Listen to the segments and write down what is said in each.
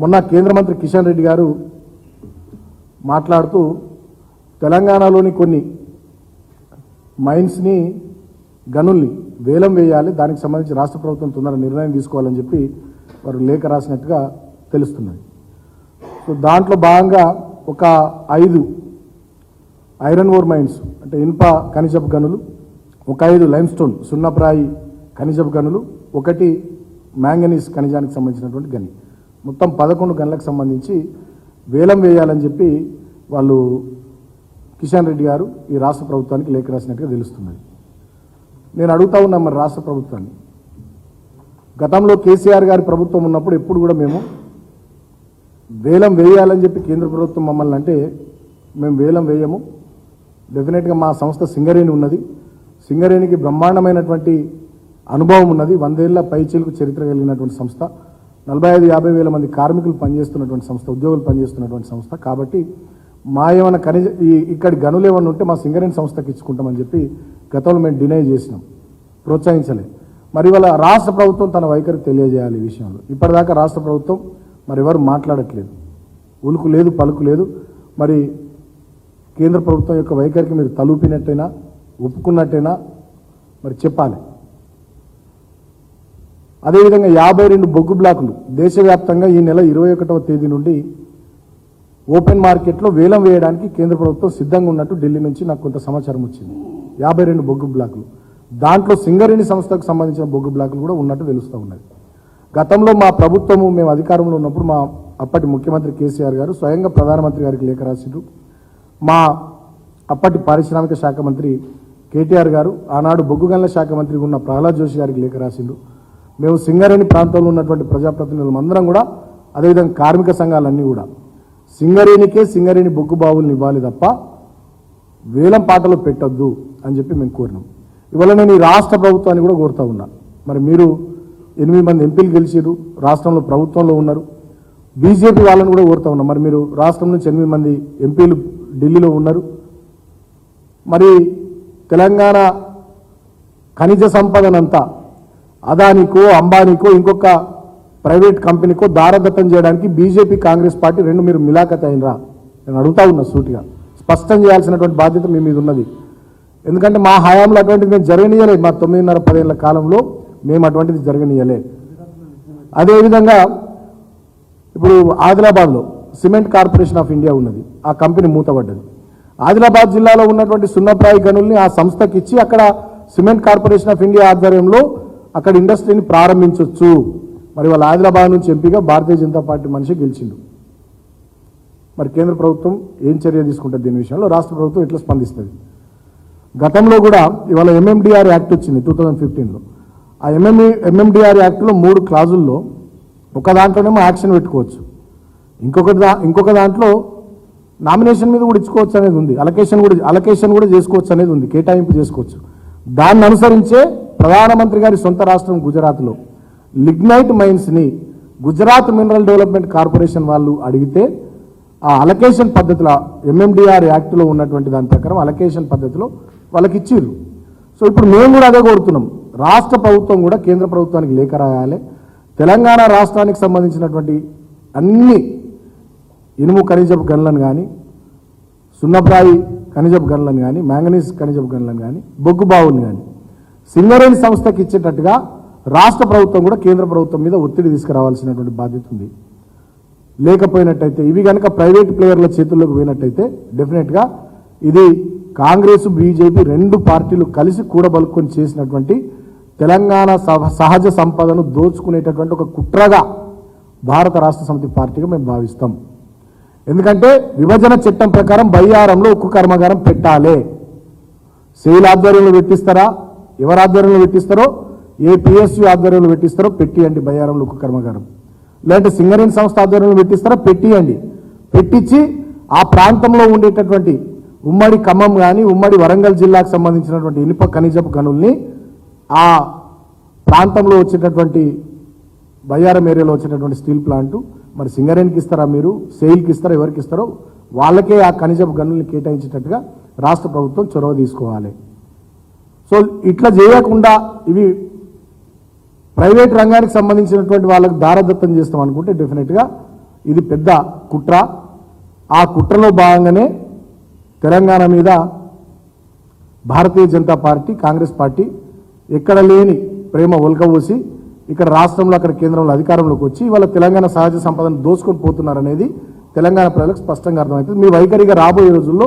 మొన్న కేంద్ర మంత్రి కిషన్ రెడ్డి గారు మాట్లాడుతూ తెలంగాణలోని కొన్ని మైన్స్ని గనుల్ని వేలం వేయాలి దానికి సంబంధించి రాష్ట్ర ప్రభుత్వం తొందర నిర్ణయం తీసుకోవాలని చెప్పి వారు లేఖ రాసినట్టుగా తెలుస్తున్నది. సో దాంట్లో భాగంగా ఒక ఐదు ఐరన్ ఓర్ మైన్స్ అంటే ఇనుప ఖనిజపు గనులు ఒక ఐదు లైమ్ స్టోన్ సున్నప్రాయి ఖనిజపు గనులు ఒకటి మ్యాంగనీస్ ఖనిజానికి సంబంధించినటువంటి గని. మొత్తం పదకొండు గంటలకు సంబంధించి వేలం వేయాలని చెప్పి వాళ్ళు కిషన్ రెడ్డి గారు ఈ రాష్ట్ర ప్రభుత్వానికి లేఖ రాసినట్టుగా తెలుస్తున్నది. నేను అడుగుతా ఉన్నా మరి రాష్ట్ర ప్రభుత్వాన్ని. గతంలో కేసీఆర్ గారి ప్రభుత్వం ఉన్నప్పుడు ఎప్పుడు కూడా మేము వేలం వేయాలని చెప్పి కేంద్ర ప్రభుత్వం మమ్మల్ని అంటే మేము వేలం వేయము. డెఫినెట్గా మా సంస్థ సింగరేణి ఉన్నది. సింగరేణికి బ్రహ్మాండమైనటువంటి అనుభవం ఉన్నది. వందేళ్ళ పైచీలకు చరిత్ర కలిగినటువంటి సంస్థ. నలభై ఐదు యాభై వేల మంది కార్మికులు పనిచేస్తున్నటువంటి సంస్థ ఉద్యోగులు పనిచేస్తున్నటువంటి సంస్థ. కాబట్టి మా ఏమైనా ఖనిజ ఈ ఇక్కడ గనులు ఏమైనా ఉంటే మా సింగరేణి సంస్థకి ఇచ్చుకుంటామని చెప్పి గతంలో మేము డినై చేసినాం. ప్రోత్సహించలే. మరి వాళ్ళ రాష్ట్ర ప్రభుత్వం తన వైఖరి తెలియజేయాలి ఈ విషయంలో. ఇప్పటిదాకా రాష్ట్ర ప్రభుత్వం మరి ఎవరు మాట్లాడట్లేదు. ఉలుకు లేదు పలుకు లేదు. మరి కేంద్ర ప్రభుత్వం యొక్క వైఖరికి మీరు తలూపినట్టయినా ఒప్పుకున్నట్టయినా మరి చెప్పాలి. అదేవిధంగా యాభై రెండు బొగ్గు బ్లాకులు దేశవ్యాప్తంగా ఈ నెల ఇరవై ఒకటవ తేదీ నుండి ఓపెన్ మార్కెట్లో వేలం వేయడానికి కేంద్ర ప్రభుత్వం సిద్ధంగా ఉన్నట్టు ఢిల్లీ నుంచి నాకు కొంత సమాచారం వచ్చింది. యాభై రెండు బొగ్గు బ్లాకులు. దాంట్లో సింగరేణి సంస్థకు సంబంధించిన బొగ్గు బ్లాకులు కూడా ఉన్నట్టు తెలుస్తూ ఉన్నది. గతంలో మా ప్రభుత్వము మేము అధికారంలో ఉన్నప్పుడు మా అప్పటి ముఖ్యమంత్రి కేసీఆర్ గారు స్వయంగా ప్రధానమంత్రి గారికి లేఖ రాసిండ్రు. మా అప్పటి పారిశ్రామిక శాఖ మంత్రి కేటీఆర్ గారు ఆనాడు బొగ్గు గనుల శాఖ మంత్రి ఉన్న ప్రహ్లాద్ జోషి గారికి లేఖ రాసిండ్రు. మేము సింగరేణి ప్రాంతంలో ఉన్నటువంటి ప్రజాప్రతినిధులు అందరం కూడా అదేవిధంగా కార్మిక సంఘాలన్నీ కూడా సింగరేణికే సింగరేణి బొగ్గు బావులను ఇవ్వాలి తప్ప వేలం పాటలు పెట్టద్దు అని చెప్పి మేము కోరినాం. ఇవాళ నేను ఈ రాష్ట్ర ప్రభుత్వాన్ని కూడా కోరుతా ఉన్నా. మరి మీరు ఎనిమిది మంది ఎంపీలు గెలిచారు రాష్ట్రంలో ప్రభుత్వంలో ఉన్నారు. బీజేపీ వాళ్ళని కూడా కోరుతా ఉన్నా. మరి మీరు రాష్ట్రం నుంచి ఎనిమిది మంది ఎంపీలు ఢిల్లీలో ఉన్నారు. మరి తెలంగాణ ఖనిజ సంపదనంతా అదానికో అంబానీకో ఇంకొక ప్రైవేట్ కంపెనీకో దారదత్తం చేయడానికి బీజేపీ కాంగ్రెస్ పార్టీ రెండు మీరు మిలాఖత్ అయినరా? నేను అడుగుతా ఉన్నా సూటిగా. స్పష్టం చేయాల్సినటువంటి బాధ్యత మీ మీద ఉన్నది. ఎందుకంటే మా హయాంలో అటువంటిది మేము జరగనీయలే. మా తొమ్మిదిన్నర పదేళ్ళ కాలంలో మేము అటువంటిది జరగనీయలే. అదేవిధంగా ఇప్పుడు ఆదిలాబాద్లో సిమెంట్ కార్పొరేషన్ ఆఫ్ ఇండియా ఉన్నది. ఆ కంపెనీ మూతపడ్డది. ఆదిలాబాద్ జిల్లాలో ఉన్నటువంటి సున్నప్రాయ గనుల్ని ఆ సంస్థకి ఇచ్చి అక్కడ సిమెంట్ కార్పొరేషన్ ఆఫ్ ఇండియా ఆధ్వర్యంలో అక్కడ ఇండస్ట్రీని ప్రారంభించవచ్చు మరి వాళ్ళ ఆదిలాబాద్ నుంచి ఎంపీగా భారతీయ జనతా పార్టీ మనిషి గెలిచిండు. మరి కేంద్ర ప్రభుత్వం ఏం చర్య తీసుకుంటుంది దీని విషయంలో? రాష్ట్ర ప్రభుత్వం ఎట్లా స్పందిస్తుంది? గతంలో కూడా ఇవాళ ఎంఎండిఆర్ యాక్ట్ వచ్చింది టూ థౌజండ్ ఫిఫ్టీన్లో ఆ ఎంఎంఈ ఎంఎండిఆర్ యాక్ట్లో మూడు క్లాజుల్లో ఒక దాంట్లోనేమో యాక్షన్ పెట్టుకోవచ్చు. ఇంకొక దా ఇంకొక దాంట్లో నామినేషన్ మీద కూడా ఇచ్చుకోవచ్చు అనేది ఉంది. అలకేషన్ కూడా అలకేషన్ కూడా చేసుకోవచ్చు అనేది ఉంది. కేటాయింపు చేసుకోవచ్చు. దాన్ని అనుసరించే ప్రధానమంత్రి గారి సొంత రాష్ట్రం గుజరాత్లో. లిగ్నైట్ మైన్స్ని గుజరాత్ మినరల్ డెవలప్మెంట్ కార్పొరేషన్ వాళ్ళు అడిగితే ఆ అలకేషన్ పద్ధతిలో ఎంఎండిఆర్ యాక్ట్లో ఉన్నటువంటి దాని ప్రకారం అలకేషన్ పద్ధతిలో వాళ్ళకి ఇచ్చిర్రు సో ఇప్పుడు మేము కూడా అదే కోరుతున్నాం. రాష్ట్ర ప్రభుత్వం కూడా కేంద్ర ప్రభుత్వానికి లేఖ రాయాలి. తెలంగాణ రాష్ట్రానికి సంబంధించినటువంటి అన్ని ఇనుము ఖనిజపు గనులను కానీ సున్నప్రాయి ఖనిజపు గనులను కానీ మ్యాంగనీస్ ఖనిజపు గనులను కానీ బొగ్గు బావులు కానీ సింగరేణి సంస్థకి ఇచ్చేటట్టుగా రాష్ట్ర ప్రభుత్వం కూడా కేంద్ర ప్రభుత్వం మీద ఒత్తిడి తీసుకురావాల్సినటువంటి బాధ్యత ఉంది. లేకపోయినట్టయితే ఇవి కనుక ప్రైవేట్ ప్లేయర్ల చేతుల్లోకి పోయినట్టయితే డెఫినెట్గా ఇది కాంగ్రెస్ బీజేపీ రెండు పార్టీలు కలిసి కూడబలుకొని చేసినటువంటి తెలంగాణ సహజ సంపదను దోచుకునేటటువంటి ఒక కుట్రగా భారత రాష్ట్ర సమితి పార్టీగా మేము భావిస్తాం. ఎందుకంటే విభజన చట్టం ప్రకారం బయ్యారంలో ఉక్కు కర్మాగారం పెట్టాలి. సెయిల్ ఆధ్వర్యంలో పెట్టిస్తారా? ఎవరి ఆధ్వర్యంలో పెట్టిస్తారో ఏ పిఎస్యు ఆధ్వర్యంలో పెట్టిస్తారో పెట్టియండి బయ్యారంలో ఉక్కు కర్మగారం. లేదంటే సింగరేణి సంస్థ ఆధ్వర్యంలో పెట్టిస్తారా పెట్టియండి పెట్టించి ఆ ప్రాంతంలో ఉండేటటువంటి ఉమ్మడి ఖమ్మం కానీ ఉమ్మడి వరంగల్ జిల్లాకు సంబంధించినటువంటి ఇనుప ఖనిజపు గనుల్ని ఆ ప్రాంతంలో వచ్చేటటువంటి బయ్యారం ఏరియాలో వచ్చేటటువంటి స్టీల్ ప్లాంటు మరి సింగరేణికి ఇస్తారా మీరు సెయిల్కి ఇస్తారా ఎవరికి ఇస్తారో వాళ్ళకే ఆ ఖనిజపు గనుల్ని కేటాయించేటట్టుగా రాష్ట్ర ప్రభుత్వం చొరవ తీసుకోవాలి. సో ఇట్లా చేయకుండా ఇవి ప్రైవేట్ రంగానికి సంబంధించినటువంటి వాళ్ళకి దారదత్తం చేస్తాం అనుకుంటే డెఫినెట్గా ఇది పెద్ద కుట్ర. ఆ కుట్రలో భాగంగానే తెలంగాణ మీద Bharatiya Janata party Congress party ఎక్కడ లేని ప్రేమ ఒలకబోసి ఇక్కడ రాష్ట్రంలో అక్కడ కేంద్రంలో అధికారంలోకి వచ్చి వాళ్ళ తెలంగాణ సహజ సంపదను దోచుకొని పోతున్నారనేది తెలంగాణ ప్రజలకు స్పష్టంగా అర్థమవుతుంది. మీ వైఖరిగా రాబోయే రోజుల్లో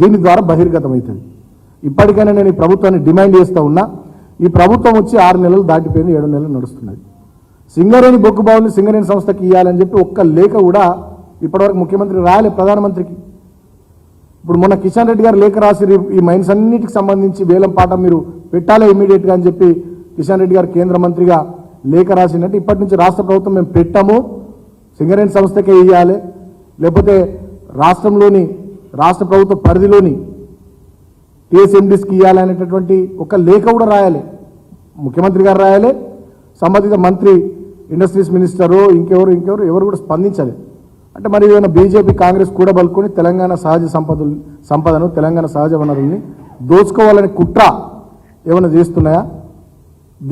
దీని ద్వారా బహిర్గతమవుతుంది. ఇప్పటికైనా నేను ఈ ప్రభుత్వాన్ని డిమాండ్ చేస్తూ ఉన్నా ఈ ప్రభుత్వం వచ్చి ఆరు నెలలు దాటిపోయింది ఏడు నెలలు నడుస్తున్నది. సింగరేణి బొగ్గు బావుని సింగరేణి సంస్థకి ఇవ్వాలని చెప్పి ఒక్క లేఖ కూడా ఇప్పటివరకు ముఖ్యమంత్రి రాయలే ప్రధానమంత్రికి. ఇప్పుడు మొన్న కిషన్ రెడ్డి గారు లేఖ రాసి ఈ మైన్స్ అన్నిటికి సంబంధించి వేలం పాట మీరు పెట్టాలే ఇమీడియట్గా అని చెప్పి కిషన్ రెడ్డి గారు కేంద్ర మంత్రిగా లేఖ రాసినట్టు ఇప్పటి నుంచి రాష్ట్ర ప్రభుత్వం మేము పెట్టాము సింగరేణి సంస్థకే ఇవ్వాలి లేకపోతే రాష్ట్రంలోని రాష్ట్ర ప్రభుత్వ పరిధిలోని టీఎస్ఎండిస్కి ఇవ్వాలనేటటువంటి ఒక లేఖ కూడా రాయాలి. ముఖ్యమంత్రి గారు రాయాలి సంబంధిత మంత్రి ఇండస్ట్రీస్ మినిస్టరు ఇంకెవరు ఇంకెవరు ఎవరు కూడా స్పందించాలి. అంటే మరి ఏదైనా బీజేపీ కాంగ్రెస్ కూడా బలుకొని తెలంగాణ సహజ సంపదలు సంపదను తెలంగాణ సహజ వనరుల్ని దోచుకోవాలనే కుట్ర ఏమైనా చేస్తున్నాయా?